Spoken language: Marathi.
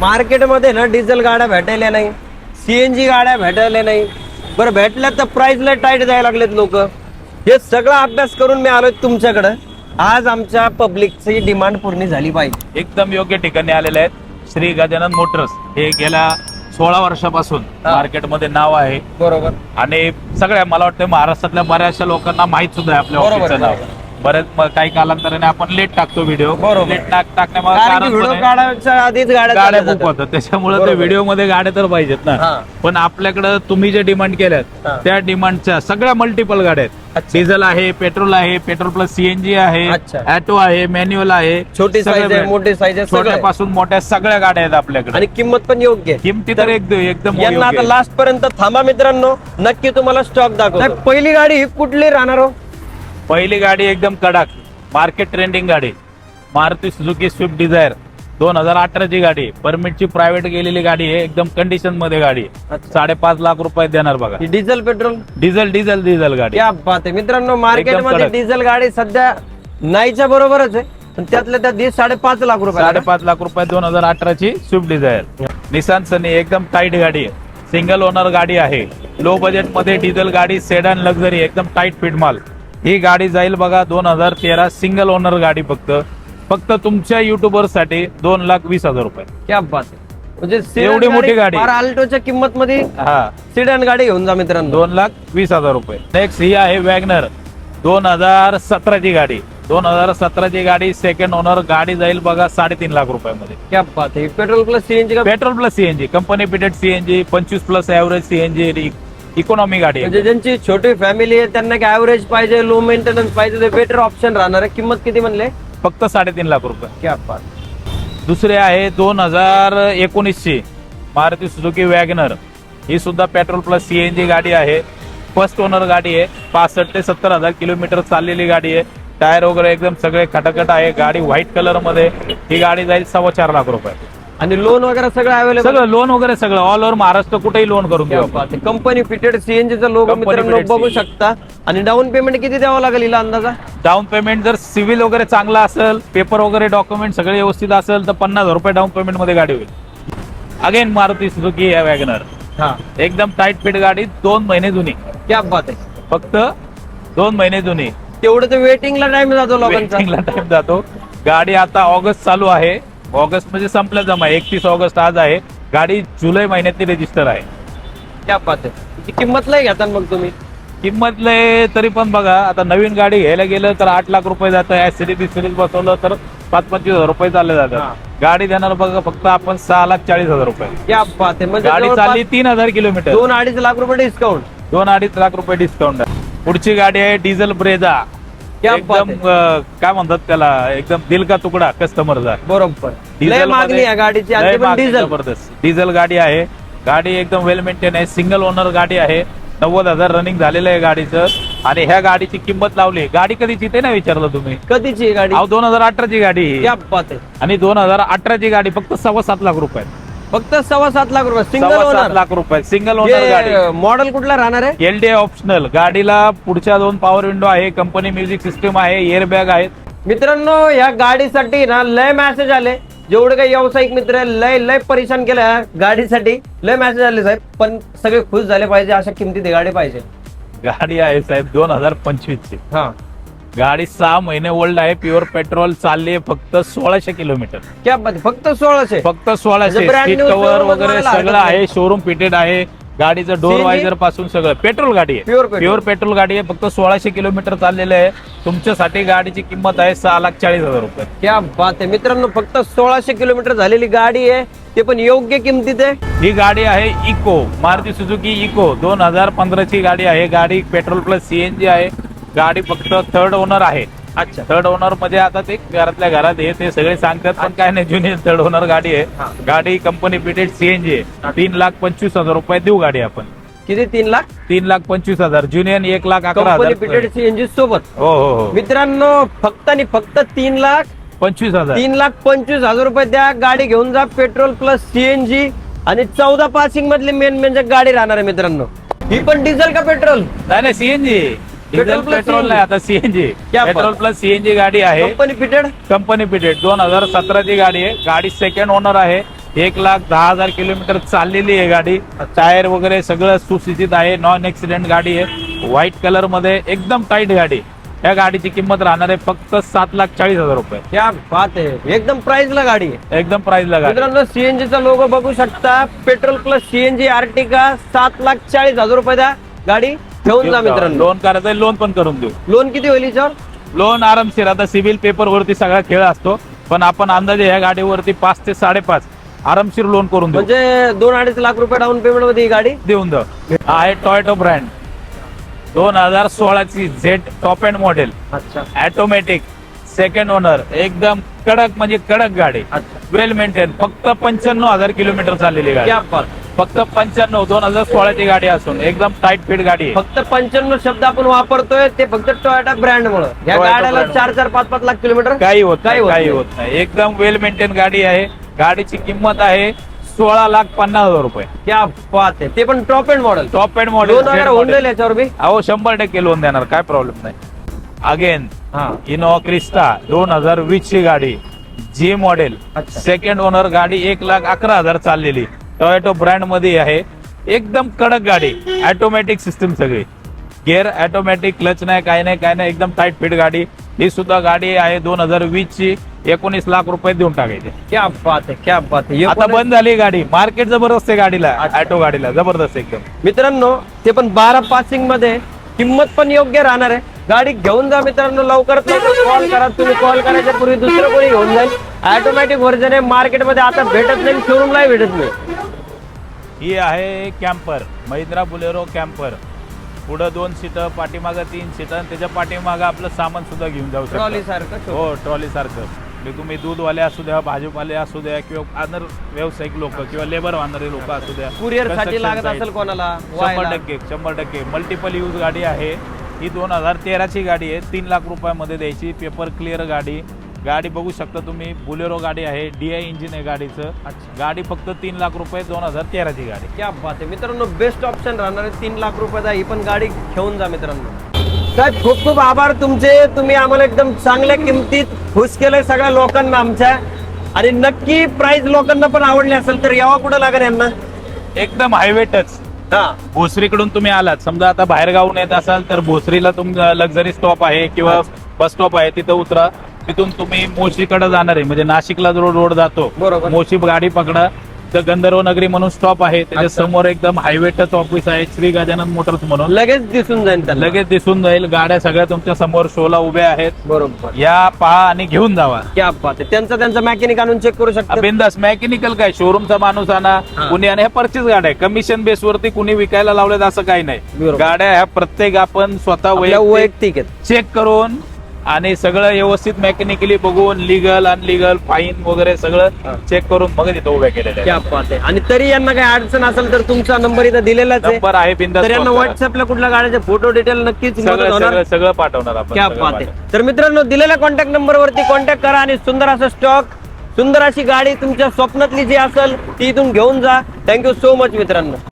मार्केटमध्ये ना डिझेल गाड्या भेटायला नाही. सीएनजी गाड्या भेटायला नाही. बरं भेटल्या तर प्राइसला टाईट द्यायला लागलेत लोक. हे सगळा अभ्यास करून मी आलोय तुमच्याकडे. आज आमच्या पब्लिकची डिमांड पूर्ण झाली पाहिजे एकदम योग्य ठिकाणी आलेले आहेत. श्री गजानन मोटर्स हे गेल्या सोळा वर्षापासून. मार्केटमध्ये नाव आहे. बरोबर. आणि सगळ्या मला वाटतं महाराष्ट्रातल्या बऱ्याचशा लोकांना माहीत सुद्धा आहे आपल्या नाव. बरोबर. बरेच म- काही कालांतराने आपण लेट टाकतो व्हिडिओ बरोबर. लेट टाक टाकण्यामागे कारण की कारण व्हिडिओ पण आहे, काढायच्या आधीच गाड्या गाड्या बुक. होतात त्याच्यामुळे ते बरोबर. व्हिडिओमध्ये गाड्या तर पाहिजेत ना हा. पण आपल्याकडे तुम्ही जे डिमांड केल्यात हा. त्या डिमांडच्या सगळ्या मल्टिपल गाड्या आहेत अच्छा. डिझेल आहे पेट्रोल आहे पेट्रोल प्लस सीएनजी आहे अच्छा. ऑटो आहे मॅन्युअल आहे छोटी सगळे साईज आहे brand. मोठी साईज आहे सगळं आहे. छोट्यापासून मोठ्या सगळ्या गाड्या आहेत आपल्याकडे आणि किंमत पण योग्य आहे किमती तर एकदम एकदम यांना योग्य आता आहे. लास्ट पर्यंत थांबा मित्रांनो नक्की तुम्हाला स्टॉक दाखवतो पहिली गाडी ही कुठली राहणार हो पहिली गाडी एकदम कडक मार्केट ट्रेंडिंग गाडी. मारुती सुझुकी स्विफ्ट डिझायर दोन हजार अठराची गाडी. परमिटची प्रायव्हेट गेलेली गाडी आहे एकदम कंडिशनमध्ये गाडी. आहे. साडेपाच लाख रुपये देणार बघा. ही diesel petrol diesel diesel diesel गाडी. क्या बात आहे. मित्रांनो मार्केटमध्ये कडक. डिझेल गाडी सध्या नाहीच्या बरोबरच आहे. पण त्यातल्या त्यात ही साडेपाच लाख रुपये साडेपाच लाख रुपये दोन हजार अठराची स्विफ्ट डिझायर. निसान सनी एकदम टाईट गाडी. आहे सिंगल ओनर गाडी आहे. लो बजेटमध्ये डिझेल गाडी सेडन लक्झरी एकदम टाईट फिट माल. ही गाडी जाईल बघा दोन हजार तेरा सिंगल ओनर गाडी फक्त. फक्त तुमच्या युट्यूबरसाठी दोन लाख वीस हजार रुपये. क्या बात आहे म्हणजे sedan एवढी मोठी गाडी. फार अल्टोच्या किंमत मध्ये हा. सिडन गाडी घेऊन जा मित्रांनो. दोन लाख वीस हजार रुपये. नेक्स्ट ही आहे वॅगनर दोन हजार सतराची गाडी. दोन हजार सतराची गाडी सेकंड ओनर गाडी जाईल बघा साडेतीन लाख रुपयामध्ये. क्या बात आहे पेट्रोल प्लस सीएनजी का petrol plus CNG company fitted CNG पंचवीस प्लस ऍव्हरेज सीएनजी इकॉनॉमी गाडी म्हणजे ज्यांची छोटी फॅमिली आहे त्यांना काय ऍव्हरेज पाहिजे लो मेंटेनन्स पाहिजे ते बेटर ऑप्शन राहणार आहे. किंमत किती म्हणले? फक्त साडेतीन लाख रुपये. क्या बात. दुसरे आहे दोन हजार एकोणीसची मारुती सुझुकी वॅगनर. ही सुद्धा पेट्रोल प्लस सीएनजी गाडी आहे. फर्स्ट ओनर गाडी आहे. पासष्ट ते सत्तर हजार किलोमीटर चाललेली गाडी आहे. टायर वगैरे एकदम सगळे खटाखट आहे. गाडी व्हाईट कलरमध्ये. ही गाडी जाईल सव्वा चार लाख रुपये. आणि लोन वगैरे सगळं अवेलेबल सगळं लोन वगैरे सगळं. ऑल ओव्हर महाराष्ट्र कुठेही लोन करून आपण. कंपनी फिटेड सीएनजीचा लोगो Company मित्रांनो fitted बघू CNG. शकता. आणि डाऊन पेमेंट किती द्यावं लागेल हिला अंदाजा? डाऊन पेमेंट जर सिव्हिल वगैरे चांगला असेल पेपर वगैरे डॉक्युमेंट सगळे व्यवस्थित असेल तर पन्नास हजार रुपये डाऊन पेमेंटमध्ये गाडी होईल. अगेन मारुती सुझुकी या वॅगनर हा. एकदम टाईट फिट गाडी दोन महिने जुनी. क्या बात आहे. फक्त दोन महिने जुनी. तेवढं तर वेटिंगला टाइम जातो लोकांचा. टाइम जातो. गाडी आता ऑगस्ट चालू आहे. ऑगस्ट म्हणजे संपलं जमा. एकतीस ऑगस्ट आज आहे. गाडी जुलै महिन्यातली रजिस्टर आहे. आहे. तिची किंमत लय घेता मग तुम्ही? किंमतले तरी पण बघा आता नवीन गाडी घ्यायला गेलं तर आठ लाख रुपये जातं. सिरीज सिरीज बसवलं तर पाच पंचवीस हजार रुपये चालले. जातात. गाडी देणार बघा फक्त आपण सहा लाख चाळीस हजार रुपये. आहे. म्हणजे गाडी जवळपास चालली तीन हजार किलोमीटर. दोन अडीच लाख रुपये डिस्काउंट दोन अडीच लाख रुपये डिस्काउंट पुढची गाडी आहे डिझेल ब्रेझा क्या एकदम अं, काय म्हणतात त्याला एकदम दिल का तुकडा कस्टमरचा बरोबर. लय डिझेल मागणी आहे गाडीची आणि पण डिझेल जबरदस्त. डिझेल गाडी आहे. गाडी एकदम वेल मेंटेन आहे. सिंगल ओनर गाडी आहे. नव्वद हजार रनिंग झालेलं आहे गाडीचं. आणि ह्या गाडीची किंमत लावली. गाडी कधीची ते ना विचारलं तुम्ही. कधीची गाडी? अहो दोन हजार अठराची गाडी. क्या बात आहे. आणि दोन हजार अठराची गाडी फक्त सव्वा सात लाख रुपये फक्त सव्वा सात लाख रुपये. सिंगल सव्वा सात ओनर लाख रुपये. सिंगल ओनर गाडी. मॉडेल कुठला राहणार आहे? एल डी ऑप्शनल गाडीला पुढच्या दोन पॉवर विंडो आहे. कंपनी म्युझिक सिस्टम आहे. एअर बॅग आहेत. मित्रांनो या गाडीसाठी ना लय मेसेज आले. जेवढे काही व्यावसायिक मित्र आहे, लय लय परेशान केलं या गाडीसाठी. लय मेसेज आले साहेब. पण सगळे खुश झाले पाहिजे. अशा किमतीत ही गाडी पाहिजे. गाडी आहे साहेब दोन हजार पंचवीस ची हा. गाडी सहा महिने ओल्ड आहे. प्युअर पेट्रोल चालली आहे फक्त सोळाशे किलोमीटर. क्या बात. फक्त सोळाशे? फक्त सोळाशे. म्हणजे brand seat new cover showroom वगैरे बनवायला सगळं आहे. शोरूम फिटेड आहे. गाडीचं डोर CNG? वायझरपासून सगळं. पेट्रोल गाडी आहे. Pure petrol. प्युअर पेट्रोल गाडी आहे. फक्त सोळाशे किलोमीटर चाललेलं आहे. तुमच्यासाठी गाडीची किंमत आहे सहा लाख चाळीस हजार रुपये. क्या बात आहे. मित्रांनो फक्त सोळाशे किलोमीटर झालेली गाडी आहे. ते पण योग्य किमतीत आहे. ही गाडी आहे इको. Maruti Suzuki eco. दोन हजार पंधराची गाडी आहे. गाडी पेट्रोल प्लस सीएनजी आहे. गाडी फक्त थर्ड ओनर आहे. अच्छा. थर्ड ओनरमध्ये आता ते घरातल्या घरात आहे ते सगळे सांगतात पण काय नाही ज्युनियर थर्ड ओनर गाडी हा. आहे गाडी कंपनी पिटेड सीएनजी आहे. तीन लाख पंचवीस हजार रुपये देऊ गाडी आपण. किती? तीन लाख? तीन लाख पंचवीस हजार. ज्युनियर एक लाख अकरा कंपनी हजार. पिटेड सीएनजी सोबत. हो हो हो. मित्रांनो फक्त आणि फक्त तीन लाख पंचवीस हजार. तीन लाख पंचवीस हजार रुपये द्या. गाडी घेऊन जा पेट्रोल प्लस सीएनजी आणि चौदा पासिंग मधली मेन म्हणजे गाडी राहणार आहे मित्रांनो. ही पण डिझेल का पेट्रोल नाही नाही सीएनजी डिझेल पेट्रोल. नाही आता सीएनजी क्या बात. पेट्रोल प्लस सीएनजी गाडी आहे. कंपनी फिटेड कंपनी पिटेड दोन हजार सतराची गाडी आहे. गाडी सेकंड ओनर आहे. एक लाख दहा हजार किलोमीटर चाललेली आहे गाडी. टायर वगैरे सगळं सुस्थितीत आहे. नॉन ऍक्सिडेंट गाडी आहे. व्हाईट कलरमध्ये एकदम टाईट गाडी. या गाडीची किंमत राहणार आहे फक्त सात लाख चाळीस हजार रुपये. क्या बात आहे. एकदम प्राइसला गाडी आहे. एकदम प्राइसला गाडी. मित्रांनो सीएनजी चा लोगो बघू शकता. पेट्रोल प्लस सीएनजी आर्टिका सात लाख चाळीस हजार रुपये गाडी घेऊन जा मित्रांनो. लोन करायचं लोन पण करून देऊ. लोन किती होईल याच्यावर? लोन आरामशीर. आता सिव्हिल पेपर वरती सगळा खेळ असतो पण आपण अंदाजे ह्या गाडीवरती पाच ते साडेपाच आरामशीर लोन करून देऊ. म्हणजे दोन अडीच लाख रुपये डाऊन पेमेंटमध्ये ही गाडी? देऊन द आहे टॉयटो ब्रँड दोन हजार सोळाची झेड टॉप अँड मॉडेल अच्छा. ऑटोमॅटिक सेकंड ओनर एकदम कडक म्हणजे कडक गाडी. अच्छा. वेल मेंटेन फक्त पंच्याण्णव हजार किलोमीटर चाललेली गाडी. क्या बात. फक्त पंच्याण्णव दोन हजार सोळाची गाडी असून एकदम टाईट फिट गाडी आहे. फक्त पंच्याण्णव शब्द आपण वापरतोय ते फक्त टोयोटा ब्रँड मुळे. या Toyota गाड्याला brand. चार चार पाच पाच लाख किलोमीटर काही होत काही होत काही नाही. होत नाही. एकदम वेल मेंटेन गाडी आहे. गाडीची किंमत आहे सोळा लाख पन्नास हजार रुपये. क्या बात आहे. ते पण टॉप एंड मॉडेल टॉप दोन हजार होऊन मॉडेल जाईल याच्यावर बी? अहो शंभर टक्के लोन देणार काय प्रॉब्लेम नाही. अगेन हा. इनोवा क्रिस्टा दोन हजार वीस ची गाडी जी मॉडेल अच्छा. सेकंड ओनर गाडी एक लाख अकरा हजार चाललेली. टोयोटो ब्रँडमध्ये आहे. एकदम कडक गाडी. ऑटोमॅटिक सिस्टम सगळी. गिअर ऑटोमॅटिक क्लच नाही काय नाही काय नाही. एकदम टाईट फिट गाडी. ही सुद्धा गाडी आहे दोन हजार वीस ची एकोणीस लाख रुपये देऊन टाकायचे. क्या बात आहे क्या बात आहे. आता बंद झाली गाडी. मार्केट जबरदस्त आहे गाडीला. ऑटो गाडीला. जबरदस्त एकदम. मित्रांनो ते पण बारा पासिंगमध्ये किंमत पण योग्य राहणार आहे. गाडी घेऊन जा मित्रांनो लवकरात लवकर कॉल करा तुम्ही कॉल करायच्या पूर्वी दुसरं कोणी घेऊन जाईल. ऑटोमॅटिक व्हर्जन आहे. मार्केटमध्ये आता भेटत नाही शोरूमलाही भेटत नाही. ही आहे कॅम्पर महिंद्रा बुलेरो कॅम्पर. पुढं दोन सीटर पाठीमागं तीन सीटर आणि त्याच्या पाठीमागं आपलं सामान सुद्धा घेऊन जाऊ ट्रॉली शकतो सारखं हो ट्रॉली सारखं. म्हणजे तुम्ही दूधवाले असू द्या भाजीपाले असू द्या किंवा अदर व्यावसायिक लोक किंवा लेबर वाहणारे लोक असू द्या. कुरिअरसाठी Construction लागत site. असेल कोणाला? शंभर. टक्के शंभर टक्के. मल्टिपल यूज गाडी आहे. ही दोन हजार तेराची गाडी आहे. तीन लाख रुपयामध्ये द्यायची. पेपर क्लिअर गाडी. गाडी बघू शकता तुम्ही. बुलेरो गाडी आहे डीआय इंजिन आहे गाडीचं. अच्छा. गाडी फक्त तीन लाख रुपये दोन हजार तेराची गाडी. क्या बात आहे. मित्रांनो बेस्ट ऑप्शन राहणार आहे. तीन लाख रुपयाचा ही पण गाडी घेऊन जा मित्रांनो. साहेब खूप खूप आभार तुमचे. तुम्ही आम्हाला एकदम चांगल्या किमतीत खुश केलंय. सगळ्या लोकांना आमच्या. आणि नक्की प्राइस लोकांना पण आवडली असेल तर यावा कुठं लागेल यांना? एकदम हायवे टच हा. भोसरीकडून तुम्ही आलात. समजा आता बाहेर गावून येत असाल तर भोसरीला तुमचा लक्झरी स्टॉप आहे किंवा बस स्टॉप आहे तिथं उतरा. तिथून तुम्ही मोशीकडे जाणार आहे. म्हणजे नाशिकला जो रोड जातो बरोबर. मोशी गाडी पकडा. तर गंधर्व नगरी म्हणून स्टॉप आहे. त्याच्या अच्छा. समोर एकदम हायवे टच ऑफिस आहे श्री गजानन मोटर्स म्हणून. लगेच दिसून जाईल त्यांना. लगेच दिसून जाईल. गाड्या सगळ्या तुमच्यासमोर शोला उभ्या आहेत. बरोबर. या पहा आणि घेऊन जावा. क्या बात आहे. त्यांचा त्यांचा मॅकॅनिक आणून चेक करू शकता बिंदास मेकॅनिकल काय? शोरूमचा माणूस आणा हा. कुणी आणि. हे परचेस गाड्या आहे कमिशन बेस वरती कुणी विकायला लावलेत असं काही नाही. बरोबर. गाड्या ह्या प्रत्येक आपण स्वतः आपल्या वैयक्तिक वैयक्तिक आहेत. चेक करून आणि सगळं व्यवस्थित मेकॅनिकली बघून लिगल अनलिगल फाईन वगैरे. सगळं चेक करून मग तिथं उभ्या केलेल्या आहे. आणि तरी यांना काही अडचण असेल तर तुमचा नंबर इथं दिलेलाच आहे. नंबर आहे यांना. व्हॉट्सअपला कुठल्या गाड्याचे फोटो डिटेल नक्कीच सगळं पाठवणार आपण तर मित्रांनो दिलेल्या कॉन्टॅक्ट नंबरवरती कॉन्टॅक्ट करा आणि सुंदर असं स्टॉक सुंदर अशी गाडी तुमच्या स्वप्नातली जी असेल ती इथून घेऊन जा. थँक्यू सो मच मित्रांनो.